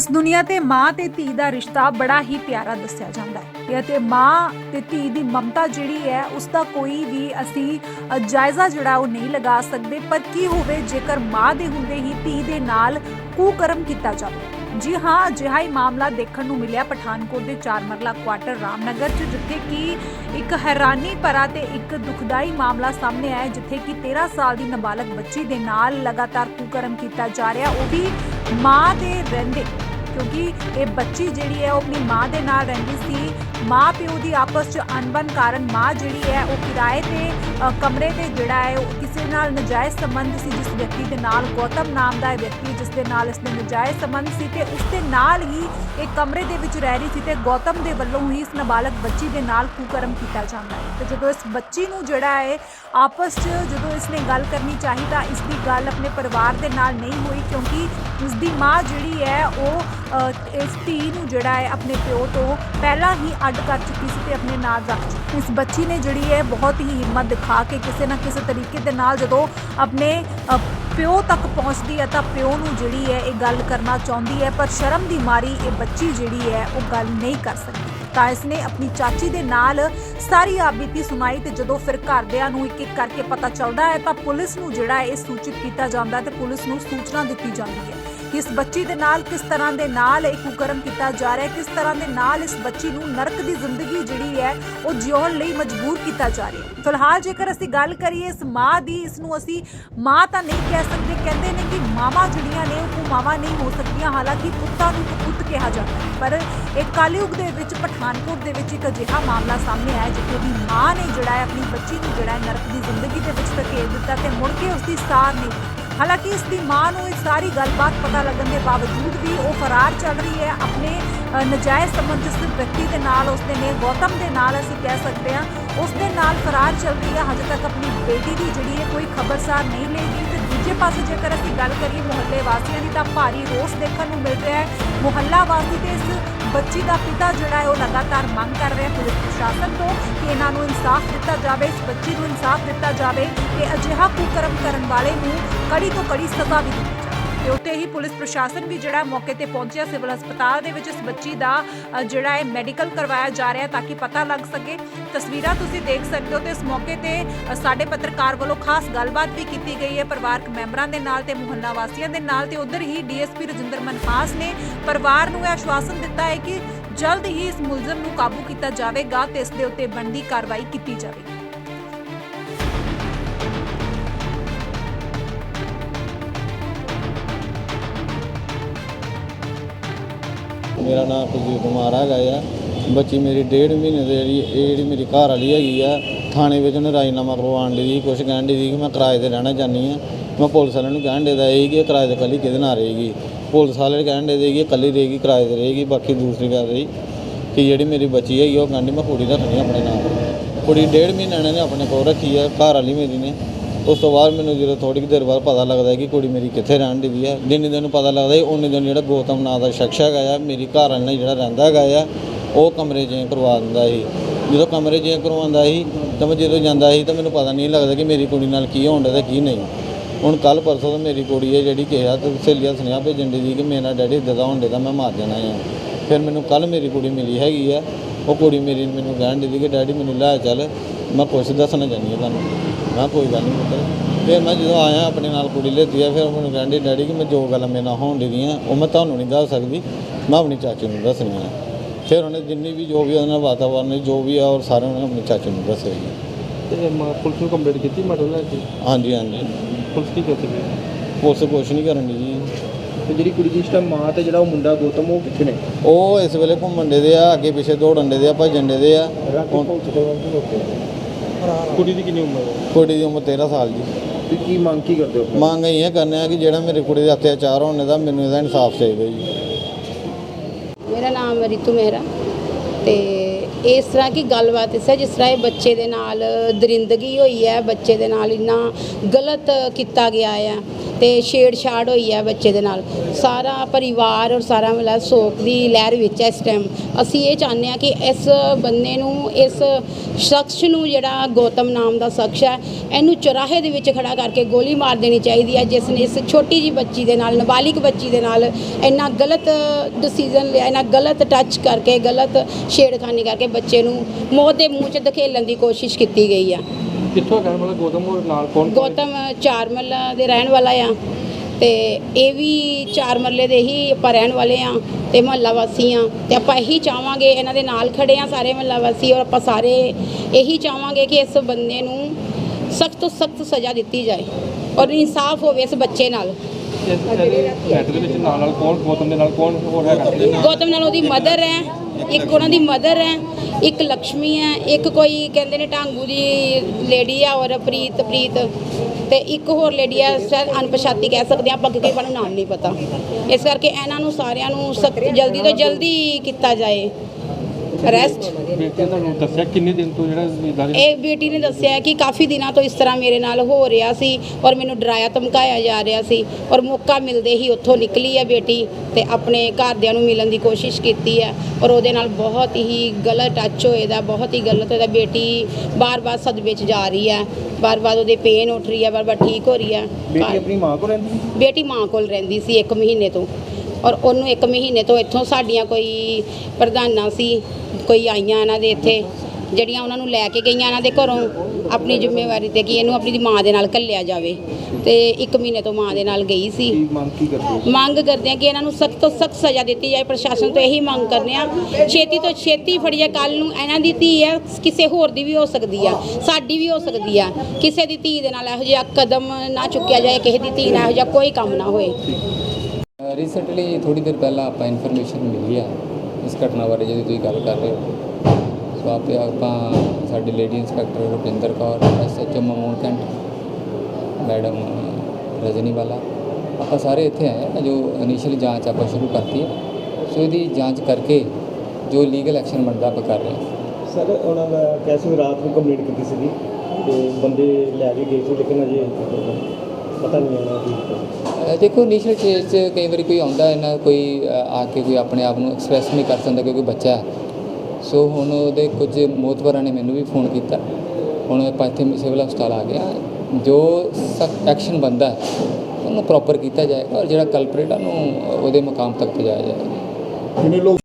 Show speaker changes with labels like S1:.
S1: ਇਸ ਦੁਨੀਆ ਤੇ ਮਾਂ ਤੇ ਧੀ ਦਾ ਰਿਸ਼ਤਾ ਬੜਾ ਹੀ ਪਿਆਰਾ ਦੱਸਿਆ ਜਾਂਦਾ ਹੈ। ਅਤੇ ਮਾਂ ਤੇ ਧੀ ਦੀ ਮਮਤਾ ਜਿਹੜੀ ਹੈ, ਉਸ ਦਾ ਕੋਈ ਵੀ ਅਸੀਂ ਜਾਇਜ਼ਾ ਜਿਹੜਾ ਉਹ ਨਹੀਂ ਲਗਾ ਸਕਦੇ। ਪਰ ਕੀ ਹੋਵੇ, ਜੇਕਰ ਮਾਂ ਦੇ ਹੁੰਦੇ ਹੀ ਧੀ ਦੇ ਨਾਲ ਕੁਕਰਮ ਕੀਤਾ ਜਾਵੇ? ਜੀ ਹਾਂ, ਅਜਿਹਾ ਹੀ ਮਾਮਲਾ ਦੇਖਣ ਨੂੰ ਮਿਲਿਆ ਪਠਾਨਕੋਟ ਦੇ ਚਾਰ ਮਰਲਾ ਕੁਆਟਰ ਰਾਮਨਗਰ 'ਚ, ਜਿੱਥੇ ਕਿ ਇੱਕ ਹੈਰਾਨੀ ਭਰਾ ਤੇ ਇੱਕ ਦੁਖਦਾਈ ਮਾਮਲਾ ਸਾਹਮਣੇ ਆਇਆ ਜਿੱਥੇ ਕਿ 13 ਸਾਲ ਦੀ ਨਾਬਾਲਗ ਬੱਚੀ ਦੇ ਨਾਲ ਲਗਾਤਾਰ ਕੁਕਰਮ ਕੀਤਾ ਜਾ ਰਿਹਾ। ਉਹ ਵੀ ਮਾਂ ਦੇ ਰਹਿੰਦੇ ਕਿਉਂਕਿ ਇਹ ਬੱਚੀ ਜਿਹੜੀ ਹੈ, ਉਹ ਆਪਣੀ ਮਾਂ ਦੇ ਨਾਲ ਰਹਿੰਦੀ ਸੀ। ਮਾਂ ਪਿਓ ਦੀ ਆਪਸ 'ਚ ਅਣਬਣ ਕਾਰਨ ਮਾਂ ਜਿਹੜੀ ਹੈ, ਉਹ ਕਿਰਾਏ ਤੇ ਕਮਰੇ ਤੇ ਜਿਹੜਾ ਹੈ, ਉਹ ਕਿਸੇ ਨਾਲ ਨਜਾਇਜ਼ ਸੰਬੰਧ ਸੀ, ਜਿਸ ਵਿਅਕਤੀ ਦੇ ਨਾਲ ਗੌਤਮ ਨਾਮ ਦਾ ਇਹ ਵਿਅਕਤੀ, ਜਿਸ ਦੇ ਨਾਲ ਇਸਨੇ ਨਜਾਇਜ਼ ਸੰਬੰਧ ਸੀ ਤੇ ਉਸ ਦੇ ਨਾਲ ਹੀ ਇਹ ਕਮਰੇ ਦੇ ਵਿੱਚ ਰਹਿ ਰਹੀ ਸੀ ਤੇ ਗੌਤਮ ਦੇ ਵੱਲੋਂ ਹੀ ਇਸ ਨਾਬਾਲਗ ਬੱਚੀ ਦੇ ਨਾਲ ਕੁਕਰਮ ਕੀਤਾ ਜਾਂਦਾ ਹੈ। ਤੇ ਜਦੋਂ ਇਸ ਬੱਚੀ ਨੂੰ ਜਿਹੜਾ ਹੈ, ਆਪਸ 'ਚ ਜਦੋਂ ਇਸਨੇ ਗੱਲ ਕਰਨੀ ਚਾਹੀ ਤਾਂ ਇਸ ਦੀ ਗੱਲ ਆਪਣੇ ਪਰਿਵਾਰ ਦੇ ਨਾਲ ਨਹੀਂ ਹੋਈ ਕਿਉਂਕਿ ਉਸ ਦੀ ਮਾਂ ਜਿਹੜੀ ਹੈ, ਉਹ ਇਸ ਧੀ ਨੂੰ ਜਿਹੜਾ ਹੈ ਆਪਣੇ ਪਿਓ ਤੋਂ ਪਹਿਲਾਂ ਹੀ ਅੱਡ ਕਰ ਚੁੱਕੀ ਸੀ ਤੇ ਆਪਣੇ ਨਾਲ ਰੱਖ ਚੁੱਕੀ। ਇਸ ਬੱਚੀ ਨੇ ਜਿਹੜੀ ਹੈ ਬਹੁਤ ਹੀ ਹਿੰਮਤ ਦਿਖਾ ਕੇ ਕਿਸੇ ਨਾ ਕਿਸੇ ਤਰੀਕੇ ਦੇ ਨਾਲ ਜਦੋਂ ਆਪਣੇ ਪਿਓ ਤੱਕ ਪਹੁੰਚਦੀ ਹੈ ਤਾਂ ਪਿਓ ਨੂੰ ਜਿਹੜੀ ਹੈ ਇਹ ਗੱਲ ਕਰਨਾ ਚਾਹੁੰਦੀ ਹੈ, ਪਰ ਸ਼ਰਮ ਦੀ ਮਾਰੀ ਇਹ ਬੱਚੀ ਜਿਹੜੀ ਹੈ ਉਹ ਗੱਲ ਨਹੀਂ ਕਰ ਸਕਦੀ। ਤਾਂ ਇਸਨੇ ਆਪਣੀ ਚਾਚੀ ਦੇ ਨਾਲ ਸਾਰੀ ਆਪਬੀਤੀ ਸੁਣਾਈ ਤੇ ਜਦੋਂ ਫਿਰ ਘਰਦਿਆਂ ਨੂੰ ਇੱਕ ਇੱਕ ਕਰਕੇ ਪਤਾ ਚੱਲਦਾ ਹੈ ਤਾਂ ਪੁਲਿਸ ਨੂੰ ਜਿਹੜਾ ਹੈ ਇਹ ਸੂਚਿਤ ਕੀਤਾ ਜਾਂਦਾ ਹੈ ਤੇ ਪੁਲਿਸ ਨੂੰ ਸੂਚਨਾ ਦਿੱਤੀ ਜਾਂਦੀ ਹੈ। ਕਿ ਇਸ ਬੱਚੀ ਦੇ ਨਾਲ, ਕਿਸ ਤਰ੍ਹਾਂ ਦੇ ਨਾਲ ਇਹ ਕੁਕਰਮ ਕੀਤਾ ਜਾ ਰਿਹਾ ਹੈ, ਕਿਸ ਤਰ੍ਹਾਂ ਦੇ ਨਾਲ ਇਸ ਬੱਚੀ ਨੂੰ ਨਰਕ ਦੀ ਜ਼ਿੰਦਗੀ ਜਿਹੜੀ ਹੈ, ਉਹ ਜਿਉਣ ਲਈ ਮਜਬੂਰ ਕੀਤਾ ਜਾ ਰਿਹਾ ਹੈ। ਫਿਲਹਾਲ ਜੇਕਰ ਅਸੀਂ ਗੱਲ ਕਰੀਏ ਇਸ ਮਾਂ ਦੀ, ਇਸ ਨੂੰ ਅਸੀਂ ਮਾਂ ਤਾਂ ਨਹੀਂ ਕਹਿ ਸਕਦੇ, ਕਹਿੰਦੇ ਨੇ ਕਿ ਮਾਵਾਂ ਜਿਹੜੀਆਂ ਨੇ, ਉਹ ਮਾਵਾਂ ਨਹੀਂ ਹੋ ਸਕਦੀਆਂ, ਹਾਲਾਂਕਿ ਪੁੱਤਾਂ ਨੂੰ ਪੁੱਤ ਕਿਹਾ ਜਾਂਦਾ ਹੈ। ਪਰ ਇਹ ਕਲਯੁਗ ਦੇ ਵਿੱਚ, ਪਠਾਨਕੋਟ ਦੇ ਵਿੱਚ ਇੱਕ ਅਜਿਹਾ ਮਾਮਲਾ ਸਾਹਮਣੇ ਆਇਆ, ਜਿੱਥੇ ਦੀ ਮਾਂ ਨੇ ਜਿਹੜਾ ਹੈ, ਆਪਣੀ ਬੱਚੀ ਨੂੰ ਜਿਹੜਾ ਹੈ, ਨਰਕ ਦੀ ਜ਼ਿੰਦਗੀ ਦੇ ਵਿੱਚ ਧਕੇਲ ਦਿੱਤਾ ਤੇ ਮੁੜ ਕੇ ਉਸ ਦੀ ਸਾਰ ਨਹੀਂ ਹਾਲਾਂਕਿ ਇਸ ਦੀ ਮਾਂ ਨੂੰ ਇਹ ਸਾਰੀ ਗੱਲਬਾਤ ਪਤਾ ਲੱਗਣ ਦੇ ਬਾਵਜੂਦ ਵੀ ਉਹ ਫਰਾਰ ਚੱਲ ਰਹੀ ਹੈ। ਆਪਣੇ ਅ, ਨਜਾਇਜ਼ ਸੰਬੰਧ ਜਿਸ ਵਿਅਕਤੀ ਦੇ ਨਾਲ ਉਸਨੇ ਨੇ ਗੌਤਮ ਦੇ ਨਾਲ ਅਸੀਂ ਕਹਿ ਸਕਦੇ ਹਾਂ ਉਸ ਦੇ ਨਾਲ ਫਰਾਰ ਚੱਲ ਰਹੀ ਹੈ। ਹਜੇ ਤੱਕ ਆਪਣੀ ਬੇਟੀ ਦੀ ਜਿਹੜੀ ਹੈ ਕੋਈ ਖਬਰਸਾਰ ਨਹੀਂ ਲਈ ਗਈ ਤੇ ਦੂਜੇ ਪਾਸੇ ਜੇਕਰ ਅਸੀਂ ਗੱਲ ਕਰੀਏ ਮੁਹੱਲੇ ਵਾਸੀਆਂ ਦੀ ਤਾਂ ਭਾਰੀ ਰੋਸ ਦੇਖਣ ਨੂੰ ਮਿਲ ਰਿਹਾ ਹੈ। ਮੁਹੱਲਾ ਵਾਸੀ ਤੇ ਇਸ ਬੱਚੀ ਦਾ ਪਿਤਾ ਜਿਹੜਾ ਹੈ ਉਹ ਲਗਾਤਾਰ ਮੰਗ ਕਰ ਰਿਹਾ ਪੁਲਿਸ ਪ੍ਰਸ਼ਾਸਨ ਤੋਂ ਕਿ ਇਹਨਾਂ ਨੂੰ ਇਨਸਾਫ ਦਿੱਤਾ ਜਾਵੇ, ਇਸ ਬੱਚੀ ਨੂੰ ਇਨਸਾਫ ਦਿੱਤਾ ਜਾਵੇ ਤੇ ਅਜਿਹਾ ਕੁਕਰਮ ਕਰਨ ਵਾਲੇ ਨੂੰ ਕੜੀ ਤੋਂ ਕੜੀ ਸਜ਼ਾ ਵੀ ਦਿੱਤੀ ਤੇ ਉੱਥੇ ਹੀ ਪੁਲਿਸ ਪ੍ਰਸ਼ਾਸਨ ਵੀ ਜਿਹੜਾ ਮੌਕੇ ਤੇ ਪਹੁੰਚਿਆ, ਸਿਵਲ ਹਸਪਤਾਲ ਦੇ ਵਿੱਚ। ਇਸ ਬੱਚੀ ਦਾ ਜਿਹੜਾ ਹੈ ਮੈਡੀਕਲ ਕਰਵਾਇਆ ਜਾ ਰਿਹਾ ਤਾਂ ਕਿ ਪਤਾ ਲੱਗ ਸਕੇ। ਤਸਵੀਰਾਂ ਤੁਸੀਂ ਦੇਖ ਸਕਦੇ ਹੋ ਤੇ ਇਸ ਮੌਕੇ ਤੇ ਸਾਡੇ ਪੱਤਰਕਾਰ ਵੱਲੋਂ ਖਾਸ ਗੱਲਬਾਤ ਵੀ ਕੀਤੀ ਗਈ ਹੈ। ਪਰਿਵਾਰਕ ਮੈਂਬਰਾਂ ਦੇ ਨਾਲ ਤੇ ਮੁਹੱਲਾ ਵਾਸੀਆਂ ਦੇ ਨਾਲ ਤੇ ਉਧਰ ਹੀ ਡੀਐਸਪੀ ਰਜਿੰਦਰ ਮਨਹਾਸ ਨੇ ਪਰਿਵਾਰ ਨੂੰ ਇਹ ਆਸ਼ਵਾਸਨ ਦਿੱਤਾ ਹੈ ਕਿ ਜਲਦ ਹੀ ਇਸ ਮੁਲਜ਼ਮ ਨੂੰ ਕਾਬੂ ਕੀਤਾ ਜਾਵੇਗਾ ਤੇ ਇਸ ਦੇ ਉੱਤੇ ਬਣਦੀ ਕਾਰਵਾਈ ਕੀਤੀ ਜਾਵੇਗੀ।
S2: ਮੇਰਾ ਨਾਮ ਕੁਲਦੀਪ ਕੁਮਾਰ ਹੈਗਾ ਆ। ਬੱਚੀ ਮੇਰੀ ਡੇਢ ਮਹੀਨੇ ਦੇ ਜਿਹੜੀ, ਇਹ ਜਿਹੜੀ ਮੇਰੀ ਘਰ ਵਾਲੀ ਹੈਗੀ ਆ, ਥਾਣੇ ਵਿੱਚ ਉਹਨੇ ਰਾਜੀਨਾਮਾ ਕਰਵਾਉਣ ਲਈ ਕੁਝ ਕਹਿਣ ਦੀ ਕਿ ਮੈਂ ਕਿਰਾਏ ਤੇ ਰਹਿਣਾ ਚਾਹੁੰਦੀ ਆ। ਮੈਂ ਪੁਲਿਸ ਵਾਲਿਆਂ ਨੂੰ ਕਹਿਣ ਦੇਦਾ ਇਹ ਕਿ ਇਹ ਕਿਰਾਏ ਤੇ ਕੱਲੀ ਕਿਹਦੇ ਨਾਲ ਰਹੇਗੀ? ਪੁਲਿਸ ਵਾਲੇ ਕਹਿਣ ਦੇ ਕਿ ਕੱਲੀ ਰਹੇਗੀ, ਕਿਰਾਏ ਤੇ ਰਹੇਗੀ, ਬਾਕੀ ਦੂਸਰੀ ਗੱਲ ਰਹੀ ਕਿ ਜਿਹੜੀ ਮੇਰੀ ਬੱਚੀ ਹੈਗੀ ਉਹ ਕਹਿੰਦੀ ਮੈਂ ਕੁੜੀ ਰੱਖਣੀ ਆ ਆਪਣੇ ਨਾਲ। ਕੁੜੀ ਡੇਢ ਮਹੀਨੇ ਇਹਨਾਂ ਨੇ ਆਪਣੇ ਕੋਲ ਰੱਖੀ ਆ, ਘਰ ਵਾਲੀ ਮੇਰੀ ਨੇ। ਉਸ ਤੋਂ ਬਾਅਦ ਮੈਨੂੰ ਜਦੋਂ ਥੋੜੀ ਦੇਰ ਬਾਅਦ ਪਤਾ ਲੱਗਦਾ ਕਿ ਕੁੜੀ ਮੇਰੀ ਕਿੱਥੇ ਰਹਿਣ ਦੀ ਹੈ ਜਿੰਨੇ ਦਿਨ ਨੂੰ ਪਤਾ ਲੱਗਦਾ ਹੈ ਉਹਨੇ ਦਿਨ ਜਿਹੜਾ ਗੌਤਮ ਨਾਂ ਦਾ ਸ਼ਖਸ ਹੈਗਾ ਆ, ਮੇਰੀ ਘਰ ਵਾਲੇ ਨਾਲ ਜਿਹੜਾ ਰਹਿੰਦਾ ਹੈਗਾ ਆ, ਉਹ ਕਮਰੇ ਚੇਂਜ ਕਰਵਾ ਦਿੰਦਾ ਸੀ। ਜਦੋਂ ਕਮਰੇ ਚੇਂਜ ਕਰਵਾਉਂਦਾ ਸੀ, ਤਾਂ ਮੈਂ ਜਦੋਂ ਜਾਂਦਾ ਸੀ, ਤਾਂ ਮੈਨੂੰ ਪਤਾ ਨਹੀਂ ਲੱਗਦਾ ਕਿ ਮੇਰੀ ਕੁੜੀ ਨਾਲ ਕੀ ਹੋਣ ਡਿਆ ਤੇ ਕੀ ਨਹੀਂ। ਹੁਣ ਕੱਲ ਪਰਸੋਂ ਤੋਂ ਮੇਰੀ ਕੁੜੀ ਹੈ ਜਿਹੜੀ ਕਿਹਾ ਤੇ ਸਹੇਲੀਆਂ ਸੁਨੇਹਾ ਭੇਜਣ ਦੀ ਕਿ ਮੇਰਾ ਡੈਡੀ ਇੱਦਾਂ ਦਾ ਹੋਣ ਡਿਆ ਤਾਂ ਮੈਂ ਮਾਰ ਜਾਣਾ ਆ। ਫਿਰ ਮੈਨੂੰ ਕੱਲ ਮੇਰੀ ਕੁੜੀ ਮਿਲੀ ਹੈਗੀ ਆ, ਉਹ ਕੁੜੀ ਮੇਰੀ ਮੈਨੂੰ ਕਹਿਣ ਦੀ ਕਿ ਡੈਡੀ ਮੈਨੂੰ ਲੈ ਚੱਲ, ਮੈਂ ਕੁਛ ਦੱਸਣਾ ਚਾਹੁੰਦੀ ਹਾਂ ਤੁਹਾਨੂੰ। ਮੈਂ ਕੋਈ ਗੱਲ ਨਹੀਂ ਪੁੱਤਰ। ਫਿਰ ਮੈਂ ਜਦੋਂ ਆਇਆ ਆਪਣੇ ਨਾਲ ਕੁੜੀ ਲੈਤੀ ਆ ਫਿਰ ਉਹ ਮੈਨੂੰ ਕਹਿੰਦੀ ਡੈਡੀ ਕਿ ਮੈਂ ਜੋ ਗੱਲ ਮੇਰੇ ਨਾਲ ਹੋਣ ਡੀਆਂ ਉਹ ਮੈਂ ਤੁਹਾਨੂੰ ਨਹੀਂ ਦੱਸ ਸਕਦੀ। ਮੈਂ ਆਪਣੀ ਚਾਚੀ ਨੂੰ ਦੱਸਣੀਆਂ ਫਿਰ ਉਹਨੇ ਜਿੰਨੀ ਵੀ ਜੋ ਵੀ ਉਹਦੇ ਨਾਲ ਵਾਤਾਵਰਨ ਜੋ ਵੀ ਆ ਔਰ ਸਾਰੇ ਉਹਨੇ ਆਪਣੀ ਚਾਚੀ ਨੂੰ ਦੱਸਿਆ ਜੀ
S3: ਤੇ ਮ- ਪੁਲਿਸ ਨੂੰ ਕੰਪਲੇਂਟ ਕੀਤੀ ਮਰਡਰ ਲੈ ਕੇ?
S2: ਹਾਂਜੀ ਹਾਂਜੀ।
S3: ਪੁਲਿਸ ਕੀ ਕਰਦੀ
S2: ਪੁਲਿਸ ਕੁਛ ਨਹੀਂ ਕਰਨ ਦੀ ਜੀ
S3: ਤੇ ਜਿਹੜੀ ਕੁੜੀ ਦੀ ਟਾਈਮ ਮਾਂ ਤੇ ਜਿਹੜਾ ਉਹ ਮੁੰਡਾ ਗੌਤਮ ਉਹ ਕਿੱਥੇ ਨੇ?
S2: ਉਹ ਇਸ ਵੇਲੇ ਘੁੰਮਣ ਦੇ ਆ ਅੱਗੇ ਪਿੱਛੇ ਦੌੜਨ ਦੇ ਆ ਭੱਜਣ ਦੇ ਆ। ਹੁਣ
S3: ਕੁੜੀ ਦੀ ਕਿੰਨੀ ਉਮਰ ਹੈ?
S2: ਕੁੜੀ ਦੀ ਉਮਰ 13 ਸਾਲ ਜੀ।
S3: ਤੇ ਕੀ ਮੰਗ ਕੀ ਕਰਦੇ ਹੋ
S2: ਮੰਗ ਇਹ ਕਰਨੇ ਆ ਕਿ ਜਿਹੜਾ ਮੇਰੇ ਕੁੜੀ ਦੇ ਅਤਿਆਚਾਰ ਹੋਣੇ ਦਾ ਮੈਨੂੰ ਇਹਦਾ ਇਨਸਾਫ ਚਾਹੀਦਾ ਜੀ।
S4: ਮੇਰਾ ਨਾਮ ਰਿਤੂ ਮਹਿਰਾ। ਤੇ ਇਸ ਤਰ੍ਹਾਂ ਕੀ ਗੱਲਬਾਤ ਇਸ ਹੈ, ਜਿਸ ਤਰ੍ਹਾਂ ਇਹ ਬੱਚੇ ਦੇ ਨਾਲ ਦਰਿੰਦਗੀ ਹੋਈ ਹੈ, ਬੱਚੇ ਦੇ ਨਾਲ ਇੰਨਾ ਗਲਤ ਕੀਤਾ ਗਿਆ ਹੈ ਤੇ ਛੇੜਛਾੜ ਹੋਈ ਹੈ ਬੱਚੇ ਦੇ ਨਾਲ। ਸਾਰਾ ਪਰਿਵਾਰ ਔਰ ਸਾਰਾ ਮਤਲਬ ਸੋਕ ਦੀ ਲਹਿਰ ਵਿੱਚ ਹੈ ਇਸ ਟਾਈਮ ਅਸੀਂ ਇਹ ਚਾਹੁੰਦੇ ਹਾਂ ਕਿ ਇਸ ਬੰਦੇ ਨੂੰ, ਇਸ ਸ਼ਖਸ ਨੂੰ ਜਿਹੜਾ ਗੌਤਮ ਨਾਮ ਦਾ ਸ਼ਖਸ ਹੈ, ਇਹਨੂੰ ਚੁਰਾਹੇ ਦੇ ਵਿੱਚ ਖੜਾ ਕਰਕੇ ਗੋਲੀ ਮਾਰ ਦੇਣੀ ਚਾਹੀਦੀ ਹੈ, ਜਿਸ ਨੇ ਇਸ ਛੋਟੀ ਜੀ ਬੱਚੀ ਦੇ ਨਾਲ, ਨਾਬਾਲਿਗ ਬੱਚੀ ਦੇ ਨਾਲ ਇੰਨਾ ਗਲਤ ਡਿਸੀਜਨ ਲਿਆ, ਇੰਨਾ ਗਲਤ ਟੱਚ ਕਰਕੇ, ਗਲਤ ਛੇੜਖਾਨੀ ਕਰਕੇ ਬੱਚੇ ਨੂੰ ਮੌਤ ਦੇ ਮੂੰਹ 'ਚ ਧਕੇਲਣ ਦੀ ਕੋਸ਼ਿਸ਼ ਕੀਤੀ ਗਈ ਆ।
S3: ਕਿੱਥੋਂ ਕਹਿਣ ਵਾਲਾ? ਗੌਤਮ ਹੋਰ ਨਾਲ ਕੌਣ
S4: ਗੌਤਮ ਚਾਰ ਮੱਲਾ ਦੇ ਰਹਿਣ ਵਾਲਾ ਆ। ਤੇ ਇਹ ਵੀ ਚਾਰ ਮੱਲੇ ਦੇ ਹੀ ਆਪਾਂ ਰਹਿਣ ਵਾਲੇ ਆ ਤੇ ਮਹੱਲਾ ਵਾਸੀ ਆ। ਤੇ ਆਪਾਂ ਇਹੀ ਚਾਹਾਂਗੇ ਇਹਨਾਂ ਦੇ ਨਾਲ ਖੜੇ ਆ ਸਾਰੇ ਮਹੱਲਾ ਵਾਸੀ ਔਰ ਆਪਾਂ ਸਾਰੇ ਇਹੀ ਚਾਹਾਂਗੇ ਕਿ ਇਸ ਬੰਦੇ ਨੂੰ ਸਖਤ ਤੋਂ ਸਖਤ ਸਜ਼ਾ ਦਿੱਤੀ ਜਾਏ ਔਰ ਇਨਸਾਫ ਹੋਵੇ ਇਸ ਬੱਚੇ ਨਾਲ।
S3: ਇਸ ਫਲੈਟ ਦੇ ਵਿੱਚ ਨਾਲ ਨਾਲ ਕੌਣ ਗੌਤਮ ਦੇ ਨਾਲ ਕੌਣ ਹੋਰ ਹੈਗਾ?
S4: ਗੌਤਮ ਨਾਲ ਉਹਦੀ ਮਦਰ ਹੈ। ਇੱਕ ਉਹਨਾਂ ਦੀ ਮਦਰ ਹੈ, ਇੱਕ ਲక్ష్ਮੀ ਹੈ, ਇੱਕ ਕੋਈ ਕਹਿੰਦੇ ਨੇ ਢਾਂਗੂ ਦੀ ਲੇਡੀ ਆ ਔਰ ਪ੍ਰੀਤ ਪ੍ਰੀਤ ਤੇ ਇੱਕ ਹੋਰ ਲੇਡੀ ਆ, ਸ਼ਾਇਦ ਅਣਪਛਾਤੀ ਕਹਿ ਸਕਦੇ ਆ ਆਪਾਂ ਕਿਉਂਕਿ ਆਪਾਂ ਨੂੰ ਨਾਮ ਨਹੀਂ ਪਤਾ। ਇਸ ਕਰਕੇ ਇਹਨਾਂ ਨੂੰ ਸਾਰਿਆਂ ਨੂੰ ਸਖਤ, ਜਲਦੀ ਤੋਂ ਜਲਦੀ ਕੀਤਾ ਜਾਏ। ਅਰੈਸਟ
S3: ਬੇਟੇ ਤੁਹਾਨੂੰ ਦੱਸਿਆ ਕਿੰਨੇ ਦਿਨ ਤੋਂ ਜਿਹੜਾ ਇਦਾਂ
S4: ਇਹ ਬੇਟੀ ਨੇ ਦੱਸਿਆ ਕਿ ਕਾਫੀ ਦਿਨਾਂ ਤੋਂ ਇਸ ਤਰ੍ਹਾਂ ਮੇਰੇ ਨਾਲ ਹੋ ਰਿਹਾ ਸੀ ਔਰ ਮੈਨੂੰ ਡਰਾਇਆ ਧਮਕਾਇਆ ਜਾ ਰਿਹਾ ਸੀ ਔਰ ਮੌਕਾ ਮਿਲਦੇ ਹੀ ਉੱਥੋਂ ਨਿਕਲੀ ਹੈ ਬੇਟੀ ਤੇ ਆਪਣੇ ਘਰਦਿਆਂ ਨੂੰ ਮਿਲਣ ਦੀ ਕੋਸ਼ਿਸ਼ ਕੀਤੀ ਹੈ ਔਰ ਉਹਦੇ ਨਾਲ ਬਹੁਤ ਹੀ ਗਲਤ ਟੱਚ ਹੋਏ ਦਾ ਬਹੁਤ ਹੀ ਗਲਤ ਹੋਇਆ ਬੇਟੀ ਬਾਰ-ਬਾਰ ਸਦਮੇ 'ਚ ਜਾ ਰਹੀ ਹੈ ਬਾਰ-ਬਾਰ ਉਹਦੇ ਪੇਨ ਉੱਠ ਰਹੀ ਹੈ ਬਾਰ-ਬਾਰ ਠੀਕ ਹੋ ਰਹੀ ਹੈ।
S3: ਬੇਟੀ ਆਪਣੀ ਮਾਂ ਕੋਲ ਰਹਿੰਦੀ ਸੀ?
S4: ਬੇਟੀ ਮਾਂ ਕੋਲ ਰਹਿੰਦੀ ਸੀ 1 ਮਹੀਨੇ ਤੋਂ। ਔਰ ਉਹਨੂੰ 1 ਮਹੀਨੇ ਤੋਂ ਇੱਥੋਂ ਸਾਡੀਆਂ ਕੋਈ ਪ੍ਰਧਾਨਾਂ ਸੀ ਕੋਈ ਆਈਆਂ ਇਹਨਾਂ ਦੇ ਇੱਥੇ ਜਿਹੜੀਆਂ ਉਹਨਾਂ ਨੂੰ ਲੈ ਕੇ ਗਈਆਂ ਇਹਨਾਂ ਦੇ ਘਰੋਂ ਆਪਣੀ ਜ਼ਿੰਮੇਵਾਰੀ ਤੇ ਕਿ ਇਹਨੂੰ ਆਪਣੀ ਮਾਂ ਦੇ ਨਾਲ ਘੱਲਿਆ ਜਾਵੇ। ਤੇ 1 ਮਹੀਨੇ ਤੋਂ ਮਾਂ ਦੇ ਨਾਲ ਗਈ ਸੀ।
S3: ਮੰਗ ਕਰਦੇ
S4: ਕਰਦੇ ਆ ਕਿ ਇਹਨਾਂ ਨੂੰ ਸਖਤ ਤੋਂ ਸਖਤ ਸਜ਼ਾ ਦਿੱਤੀ ਜਾਏ। ਪ੍ਰਸ਼ਾਸਨ ਤੋਂ ਇਹੀ ਮੰਗ ਕਰਨੇ ਆ ਛੇਤੀ ਤੋਂ ਛੇਤੀ ਫੜੀਏ। ਕੱਲ ਨੂੰ ਇਹਨਾਂ ਦੀ ਧੀ ਹੈ ਕਿਸੇ ਹੋਰ ਦੀ ਵੀ ਹੋ ਸਕਦੀ ਆ। ਸਾਡੀ ਵੀ ਹੋ ਸਕਦੀ ਆ। ਕਿਸੇ ਦੀ ਧੀ ਦੇ ਨਾਲ ਇਹੋ ਜਿਹਾ ਕਦਮ ਨਾ ਚੁੱਕਿਆ ਜਾਏ ਕਿਸੇ ਦੀ ਧੀ ਨਾਲ ਇਹੋ ਜਿਹਾ ਕੋਈ ਕੰਮ ਨਾ ਹੋਏ।
S5: ਰੀਸੈਂਟਲੀ ਥੋੜੀ ਦੇਰ ਪਹਿਲਾਂ ਆਪਾਂ ਇਨਫੋਰਮੇਸ਼ਨ ਮਿਲੀ ਆ ਇਸ ਘਟਨਾ ਬਾਰੇ ਜਿਹੜੀ ਤੁਸੀਂ ਗੱਲ ਕਰ ਰਹੇ ਹੋ। ਸੋ ਆਪੇ ਆਪਾਂ ਸਾਡੇ lady inspector Rupinder Kaur SHO Mamun Cantt, madam Rajni ਵਾਲਾ, ਆਪਾਂ ਸਾਰੇ ਇੱਥੇ ਆਏ ਹਾਂ ਜੋ ਇਨੀਸ਼ੀਅਲ ਜਾਂਚ ਆਪਾਂ ਸ਼ੁਰੂ ਕਰਤੀ ਹੈ ਸੋ ਇਹਦੀ ਜਾਂਚ ਕਰਕੇ ਜੋ ਲੀਗਲ ਐਕਸ਼ਨ ਬਣਦਾ ਆਪਾਂ ਕਰ ਰਹੇ ਹਾਂ
S6: ਸਰ, ਉਹਨਾਂ ਦਾ ਕੈਸੇ ਰਾਤ ਨੂੰ ਕੰਪਲੀਟ ਕੀਤੀ ਸੀਗੀ, ਤੇ ਬੰਦੇ ਲੈ ਵੀ ਗਏ ਸੀ, ਲੇਕਿਨ ਅਜੇ ਪਤਾ ਨਹੀਂ ਆਉਣਾ ਕੀ
S5: ਅ, ਦੇਖੋ ਇਨੀਸ਼ੀਅਲ ਸਟੇਜ 'ਚ ਕਈ ਵਾਰੀ ਕੋਈ ਆਉਂਦਾ ਹੈ ਨਾ ਕੋਈ ਅ, ਆ ਕੇ ਕੋਈ ਆਪਣੇ ਆਪ ਨੂੰ ਐਕਸਪ੍ਰੈਸ ਨਹੀਂ ਕਰ ਸਕਦਾ ਕਿਉਂਕਿ ਬੱਚਾ ਹੈ। ਸੋ ਹੁਣ ਉਹਦੇ ਕੁਝ ਮੋਤਬਰਾਂ ਨੇ ਮੈਨੂੰ ਵੀ ਫੋਨ ਕੀਤਾ। ਹੁਣ ਆਪਾਂ ਇੱਥੇ ਸਿਵਲ ਹਸਪਤਾਲ ਆ ਗਿਆ ਜੋ ਸਖਤ ਐਕਸ਼ਨ ਬੰਦਾ ਉਹਨੂੰ ਪ੍ਰੋਪਰ ਕੀਤਾ ਜਾਏਗਾ ਔਰ ਜਿਹੜਾ ਕਲਪਰੇਟ ਆ ਉਹਨੂੰ ਉਹਦੇ ਮੁਕਾਮ ਤੱਕ ਪਹੁੰਚਾਇਆ ਜਾਏਗਾ।
S7: ਕਿੰਨੇ ਲੋਕ